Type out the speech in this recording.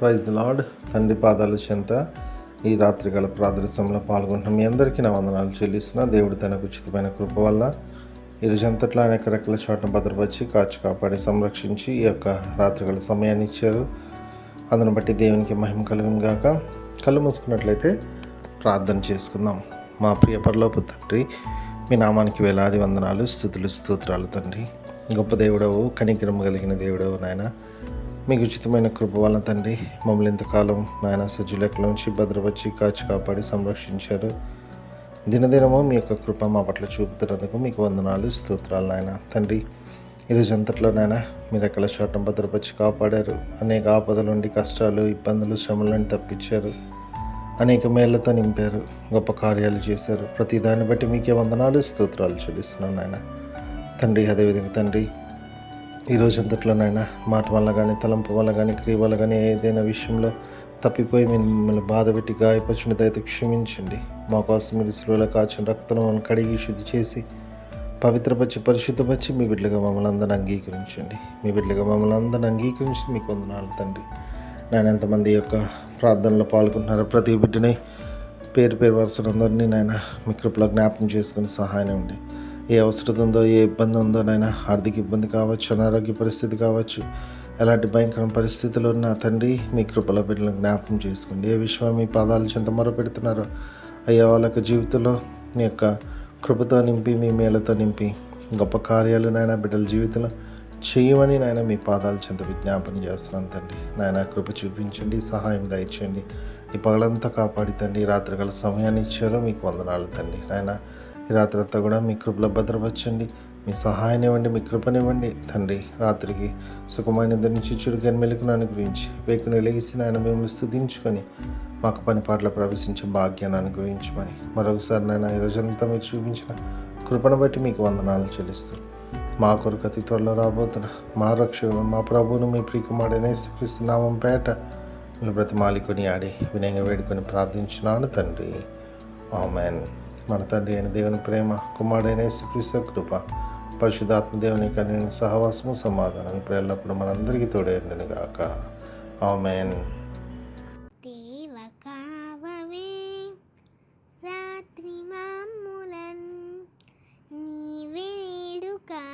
Praise lord. తండ్రి పాదాల చెంత ఈ రాత్రికాల ప్రాదర్శంలో పాల్గొంటున్న మీ అందరికీ నా వందనాలు చెల్లిస్తున్నా. దేవుడు తనకు ఉచితమైన కృప వల్ల ఈ రోజంతట్లో అనేక రకాల చోటను భద్రపరిచి కాచి కాపాడి సంరక్షించి ఈ యొక్క రాత్రికాల సమయాన్ని ఇచ్చారు. అందును బట్టి దేవునికి మహిమ కలుగును కళ్ళు మూసుకున్నట్లయితే ప్రార్థన చేసుకుందాం. మా ప్రియ పరలోపు తండ్రి మీ నామానికి వేలాది వందనాలు స్థుతులు స్తోత్రాలు తండ్రి. గొప్ప దేవుడవు కనికరం కలిగిన దేవుడవు నాయన. మీకు ఉచితమైన కృప వల్ల తండ్రి మమ్మల్ని ఇంతకాలం నాయన సజ్జులెక్కల నుంచి భద్రపరిచి కాచి కాపాడి సంరక్షించారు. దినదినము మీ యొక్క కృప మా పట్ల చూపుతున్నందుకు మీకు వందనాలు స్తోత్రాలు నాయన. తండ్రి ఈరోజు అంతట్లో నాయన మీరు ఎక్కడ చోటం భద్రపరిచి కాపాడారు? అనేక ఆపదల నుండి కష్టాలు ఇబ్బందులు శ్రమల నుండి తప్పించారు. అనేక మేళ్ళతో నింపారు. గొప్ప కార్యాలు చేశారు. ప్రతి దాన్ని బట్టి మీకే వందనాలు స్తోత్రాలు చెల్లిస్తున్నాను నాయన. తండ్రి అదేవిధంగా తండ్రి ఈ రోజు అంతట్లోనైనా మాట వల్ల కానీ తలంపు వల్ల కానీ క్రియ వల్ల కానీ ఏదైనా విషయంలో తప్పిపోయి మిమ్మల్ని బాధ పెట్టి గాయపరిచినదైతే క్షమించండి. మా కోసం మీరు సిలువలో కాచిన రక్తం మమ్మల్ని కడిగి శుద్ధి చేసి పవిత్రపరిచి పరిశుద్ధపరిచి మీ బిడ్డలుగా మమ్మల్ని అందరిని అంగీకరించండి. మీ బిడ్డలుగా మమ్మల్ని అందరిని అంగీకరించి మీకు వందనాలు తండ్రి. నేను ఎంతమంది యొక్క ప్రార్థనలో పాల్గొంటున్నారో ప్రతి బిడ్డని పేరు పేరు వరుసలందరినీ నాయన మీ కృపలో జ్ఞాపకం చేసుకుని సహాయం ఉండి ఏ అవసరం ఉందో ఏ ఇబ్బంది ఉందో నైనా ఆర్థిక ఇబ్బంది కావచ్చు అనారోగ్య పరిస్థితి కావచ్చు ఎలాంటి భయంకర పరిస్థితులు ఉన్న తండ్రి మీ కృపలో బిడ్డలను జ్ఞాపకం చేసుకోండి. ఏ విషయం మీ పాదాలు చెంత మొర పెడుతున్నారో అయ్యా వాళ్ళ యొక్క జీవితంలో మీ యొక్క కృపతో నింపి మీ మేలతో నింపి గొప్ప కార్యాలు నాయన బిడ్డల జీవితంలో చేయమని నాయన మీ పాదాలు చెంత విజ్ఞాపన చేస్తున్నాను తండ్రి. నాయన కృప చూపించండి సహాయం దయచేయండి. ఈ పగలంతా కాపాడి తండ్రి రాత్రిగల సమయాన్ని ఇచ్చారో మీకు వందనాలు తండ్రి. నాయన ఈ రాత్రి అంతా కూడా మీ కృపలో భద్రపరచండి మీ సహాయం ఇవ్వండి మీ కృపనివ్వండి తండ్రి. రాత్రికి సుఖమైన నిద్ర నుంచి చురుకైన మెలుకును అనుగ్రహించి వేకుని వెలిగిసి నాయన మిమ్మల్ని స్థుతించుకొని మాకు పని పాటలు ప్రవేశించే భాగ్యాన్ని అనుగ్రహించమని మరొకసారి నాయన ఈ మీరు చూపించిన కృపను బట్టి మీకు వందనాలు చెల్లిస్తాను మా కొరకు అతి త్వరలో రాబోతున్న మా రక్షకుడు మా ప్రభువును మీ ప్రియకుమారుడైన యేసుక్రీస్తు నామం పేట ప్రతి బ్రతిమాలికొని ఆడి వినయంగా వేడుకొని ప్రార్థించున్నాను తండ్రి. ఆమెన్. మన తండ్రి అయిన దేవుని ప్రేమ కుమారుడైన యేసుక్రీస్తు కృప పరిశుధాత్మ దేవుని కలిగిన సహవాసము సమాధానం ఇప్పుడు ఎల్లప్పుడూ మనందరికీ తోడేయండి గాక ఆమెన్.